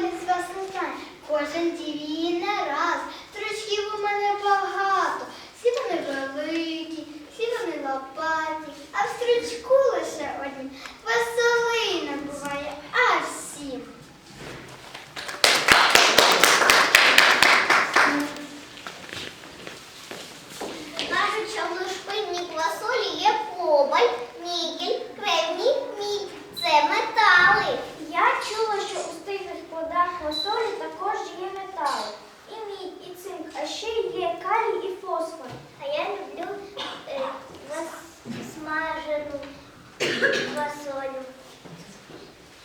з вас не знає, кожен дівіє не раз. Стручків у мене багато, всі вони великі, всі вони лопаті, а в стручку лише одні. Веселина буває аж сім. Кажуть, що в є кобаль, нікель, кремній, мідь. Це метали. Я чула, що у стиглих плодах квасолі також є метали. І мідь, і цинк, а ще є калій і фосфор. А я люблю е, квас- смажену квасолю.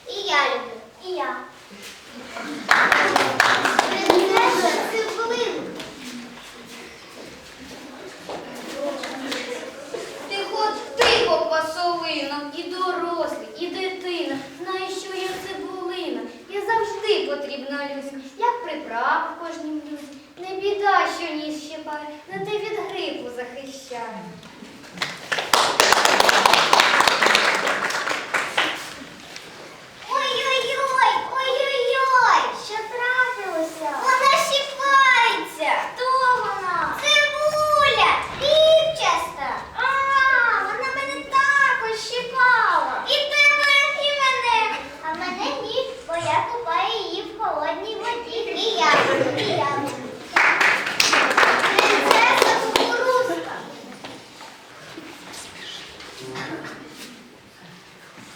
І я люблю. І я. Принцеса цибулинка. Тихо, тихо, пасовинок, і дорослий, і дитина. Знаєш, що я цибулина. Я завжди потрібна людська, як приправа в кожній блюзі. Не біда, що ніс щипає, на те від грипу захищає. Ой-ой-ой, ой-ой-ой, що трапилося? Вона щипається. Хто вона? Цибуля, рівчаста. А, вона мене також щипала. І тебе, і мене. А мене ні, бо я купаю її в холодній воді. І я, і я. Принцеса кукурузка.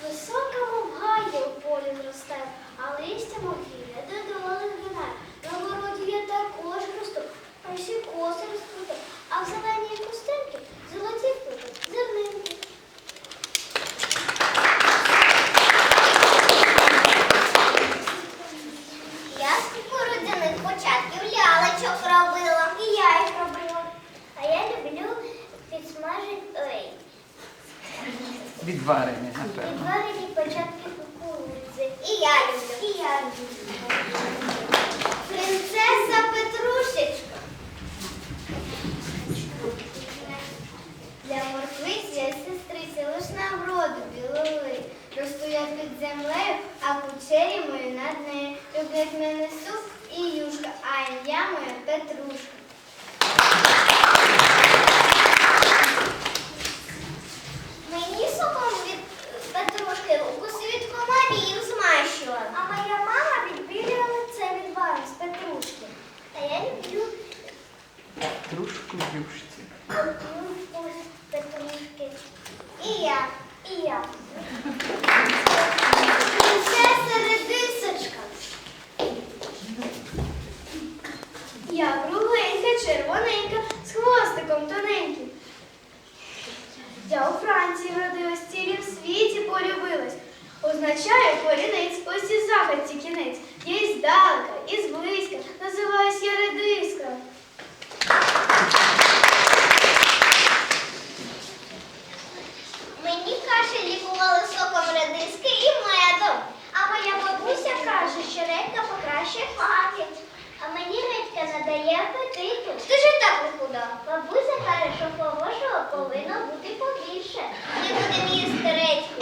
Високому в гайді у полі зросте, а листя могилля де доли гинає. На городі я також росту, а всі коси розкруту, а в зеленій кустинки золоті вплетуть зернинки. Я з кукурудзяних початків лялечок робила. І я їх робила. А я люблю підсмажити ой, Відварені, напевно. відварені початки кукурудзи. І я люблю. І я люблю. Принцеса Петрушечка. Для морквиць я сестриця лиш на вроду білоли. Росту я під землею, а кучері мої над нею. Люблять мене суп і юшка, а ім'я моє Петрушка. Мені соком від Петрушки укуси від комарів змащувала. А моя мама відбілює лице відваром з Петрушки. А я люблю В Петрушки. І я. І я. Принцеса Редисочка. Я кругленька, червоненька, з хвостиком тоненьким. Я у Франції вродилась, цілі в світі полюбилась. Означаю корінець, ось і загадці кінець. Я і здалека, і зблизька, називаюсь я редиска. дає апетиту. Скажи так, худа. Бабуся каже, що хорошого повинно бути побільше. Не будемо їсти речку.